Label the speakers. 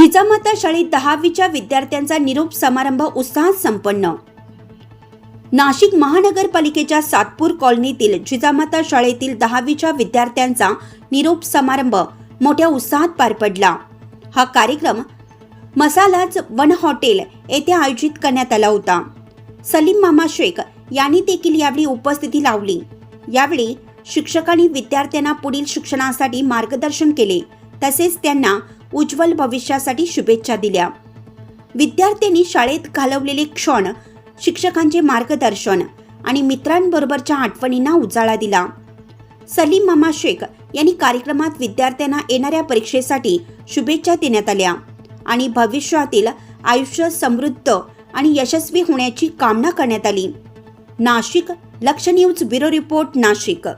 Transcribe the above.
Speaker 1: जिजामाता शाळेत दहावीच्या विद्यार्थ्यांचा निरोप समारंभ उत्साहात संपन्न. नाशिक महानगरपालिकेच्या सातपूर कॉलनीतील जिजामाता शाळेतील दहावीच्या विद्यार्थ्यांचा निरोप समारंभ मोठ्या उत्साहात पार पडला. हा कार्यक्रम मसालाज वन हॉटेल येथे आयोजित करण्यात आला होता. सलीम मामा शेख यांनी देखील यावेळी उपस्थिती लावली. यावेळी शिक्षकांनी विद्यार्थ्यांना पुढील शिक्षणासाठी मार्गदर्शन केले. तसेच त्यांना उज्ज्वल भविष्यासाठी शुभेच्छा दिल्या. विद्यार्थ्यांनी शाळेत घालवलेले क्षण शिक्षकांचे मार्गदर्शन आणि मित्रांबरोबरच्या आठवणींना उजाळा दिला. सलीम मामा शेख यांनी कार्यक्रमात विद्यार्थ्यांना येणाऱ्या परीक्षेसाठी शुभेच्छा देण्यात आल्या आणि भविष्यातील आयुष्य समृद्ध आणि यशस्वी होण्याची कामना करण्यात आली. नाशिक लक्ष न्यूज ब्युरो रिपोर्ट नाशिक.